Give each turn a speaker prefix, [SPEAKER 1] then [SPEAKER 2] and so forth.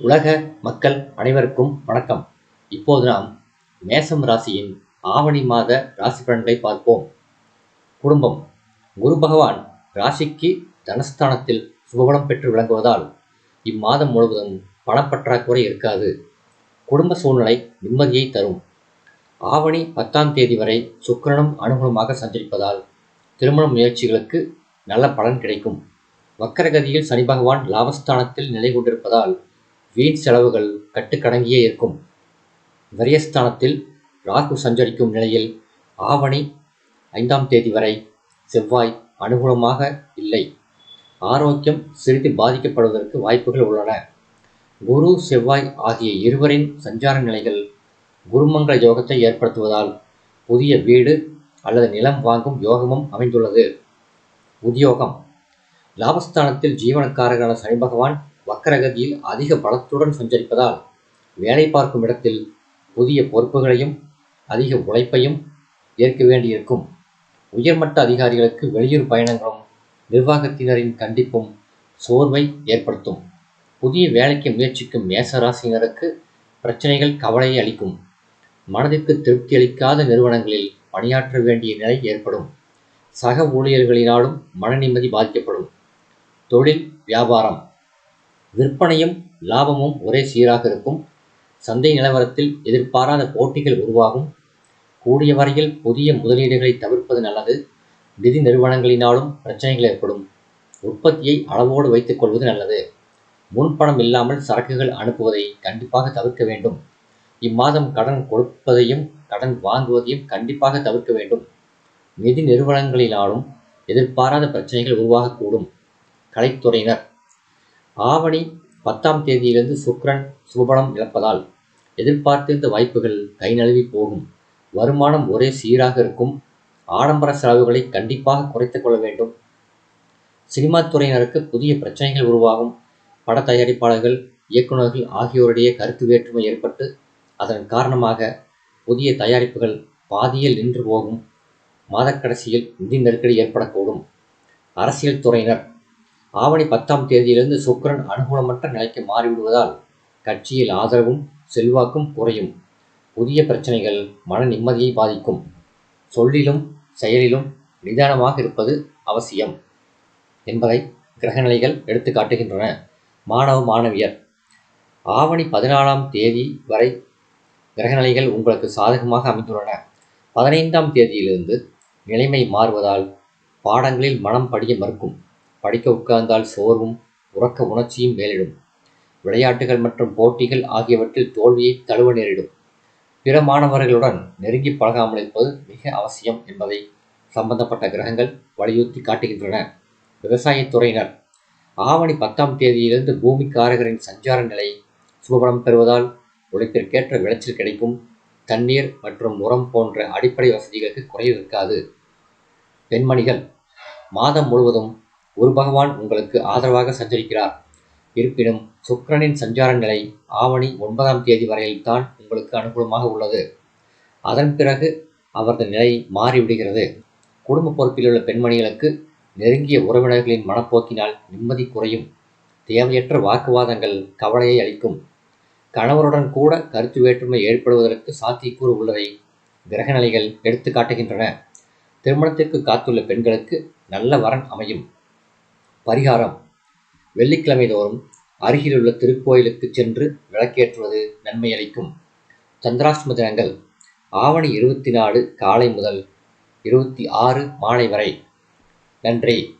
[SPEAKER 1] உலக மக்கள் அனைவருக்கும் வணக்கம். இப்போது நாம் மேசம் ராசியின் ஆவணி மாத ராசி பலன்களை பார்ப்போம். குடும்பம். குரு பகவான் ராசிக்கு தனஸ்தானத்தில் சுபபலம் பெற்று விளங்குவதால் இம்மாதம் முழுவதும் பணப்பற்றாக்குறை இருக்காது. குடும்ப சூழ்நிலை நிம்மதியை தரும். ஆவணி பத்தாம் தேதி வரை சுக்கரனும் அனுகூலமாக சஞ்சரிப்பதால் திருமண முயற்சிகளுக்கு நல்ல பலன் கிடைக்கும். வக்கரகதியில் சனி பகவான் லாபஸ்தானத்தில் நிலை கொண்டிருப்பதால் வீண் செலவுகள் கட்டுக்கடங்கியே இருக்கும். விரயஸ்தானத்தில் ராகு சஞ்சரிக்கும் நிலையில் ஆவணி ஐந்தாம் தேதி வரை செவ்வாய் அனுகூலமாக இல்லை. ஆரோக்கியம் சிறிது பாதிக்கப்படுவதற்கு வாய்ப்புகள் உள்ளன. குரு செவ்வாய் ஆகிய இருவரின் சஞ்சார நிலைகள் குருமங்கள யோகத்தை ஏற்படுத்துவதால் புதிய வீடு அல்லது நிலம் வாங்கும் யோகமும் அமைந்துள்ளது. உத்தியோகம். லாபஸ்தானத்தில் ஜீவனக்காரர்களான சனி பகவான் வக்கரகதியில் அதிக பலத்துடன் சஞ்சரிப்பதால் வேலை பார்க்கும் இடத்தில் புதிய பொறுப்புகளையும் அதிக உழைப்பையும் ஏற்க வேண்டியிருக்கும். உயர்மட்ட அதிகாரிகளுக்கு வெளியூர் பயணங்களும் நிர்வாகத்தினரின் கண்டிப்பும் சோர்வை ஏற்படுத்தும். புதிய வேலைக்கு முயற்சிக்கும் மேசராசினருக்கு பிரச்சனைகள் கவலையை அளிக்கும். மனதிற்கு திருப்தி அளிக்காத நிறுவனங்களில் பணியாற்ற வேண்டிய நிலை ஏற்படும். சக ஊழியர்களினாலும் மன நிம்மதி பாதிக்கப்படும். தொழில் வியாபாரம் விற்பனையும் லாபமும் ஒரே சீராக இருக்கும். சந்தை நிலவரத்தில் எதிர்பாராத போட்டிகள் உருவாகும். கூடிய வரையில் புதிய முதலீடுகளை தவிர்ப்பது நல்லது. நிதி நிறுவனங்களினாலும் பிரச்சனைகள் ஏற்படும். உற்பத்தியை அளவோடு வைத்துக் கொள்வது நல்லது. முன்பணம் இல்லாமல் சரக்குகள் அனுப்புவதை கண்டிப்பாக தவிர்க்க வேண்டும். இம்மாதம் கடன் கொடுப்பதையும் கடன் வாங்குவதையும் கண்டிப்பாக தவிர்க்க வேண்டும். நிதி நிறுவனங்களினாலும் எதிர்பாராத பிரச்சனைகள் உருவாகக்கூடும். கலைத்துறையினர் ஆவணி பத்தாம் தேதியிலிருந்து சுக்ரன் சுபபலம் இழப்பதால் எதிர்பார்த்திருந்த வாய்ப்புகள் கை நழுவி போகும். வருமானம் ஒரே சீராக இருக்கும். ஆடம்பர செலவுகளை கண்டிப்பாக குறைத்துக் கொள்ள வேண்டும். சினிமா துறையினருக்கு புதிய பிரச்சனைகள் உருவாகும். பட தயாரிப்பாளர்கள் இயக்குநர்கள் ஆகியோருடைய கருத்து வேற்றுமை ஏற்பட்டு அதன் காரணமாக புதிய தயாரிப்புகள் பாதியில் நின்று போகும். மாதக்கடைசியில் நிதி நெருக்கடி ஏற்படக்கூடும். அரசியல் துறையினர் ஆவணி பத்தாம் தேதியிலிருந்து சுக்கரன் அனுகூலமற்ற நிலைக்கு மாறிவிடுவதால் கட்சியில் ஆதரவும் செல்வாக்கும் குறையும். புதிய பிரச்சனைகள் மன நிம்மதியை பாதிக்கும். சொல்லிலும் செயலிலும் நிதானமாக இருப்பது அவசியம் என்பதை கிரகநிலைகள் எடுத்து காட்டுகின்றன. மாணவ மாணவியர் ஆவணி பதினாலாம் தேதி வரை கிரகநிலைகள் உங்களுக்கு சாதகமாக அமைந்துள்ளன. பதினைந்தாம் தேதியிலிருந்து நிலைமை மாறுவதால் பாடங்களில் மனம் படிய மறுக்கும். படிக்க உட்கார்ந்தால் சோர்வும் உறக்க உணர்ச்சியும் மேலிடும். விளையாட்டுகள் மற்றும் போட்டிகள் ஆகியவற்றில் தோல்வியை தழுவ நேரிடும். பிற மாணவர்களுடன் நெருங்கி பழகாமல் இருப்பது மிக அவசியம் என்பதை சம்பந்தப்பட்ட கிரகங்கள் வலியுறுத்தி காட்டுகின்றன. விவசாயத்துறையினர் ஆவணி பத்தாம் தேதியிலிருந்து பூமிக்காரகரின் சஞ்சார நிலை சுபபலம் பெறுவதால் உழைப்பிற்கேற்ற விளைச்சல் கிடைக்கும். தண்ணீர் மற்றும் உரம் போன்ற அடிப்படை வசதிகளுக்கு குறைவு இருக்காது. பெண்மணிகள் மாதம் முழுவதும் குரு பகவான் உங்களுக்கு ஆதரவாக சஞ்சரிக்கிறார். இருப்பினும் சுக்கிரனின் சஞ்சார நிலை ஆவணி ஒன்பதாம் தேதி வரையில்தான் உங்களுக்கு அனுகூலமாக உள்ளது. அதன் பிறகு அவரது நிலை மாறிவிடுகிறது. குடும்ப பொறுப்பிலுள்ள பெண்மணிகளுக்கு நெருங்கிய உறவினர்களின் மனப்போக்கினால் நிம்மதி குறையும். தேவையற்ற வாக்குவாதங்கள் கவலையை அளிக்கும். கணவருடன் கூட கருத்து வேற்றுமை ஏற்படுவதற்கு சாத்தியக்கூறு உள்ளதை கிரகநிலைகள் எடுத்து காட்டுகின்றன. திருமணத்திற்கு காத்துள்ள பெண்களுக்கு நல்ல வரன் அமையும். பரிகாரம் வெள்ளிக்கிழமை தோறும் அருகிலுள்ள திருக்கோயிலுக்கு சென்று விளக்கேற்றுவது நன்மை அளிக்கும். சந்திராஷ்டம தினங்கள் ஆவணி இருபத்தி நாலு காலை முதல் இருபத்தி ஆறு மாலை வரை. நன்றி.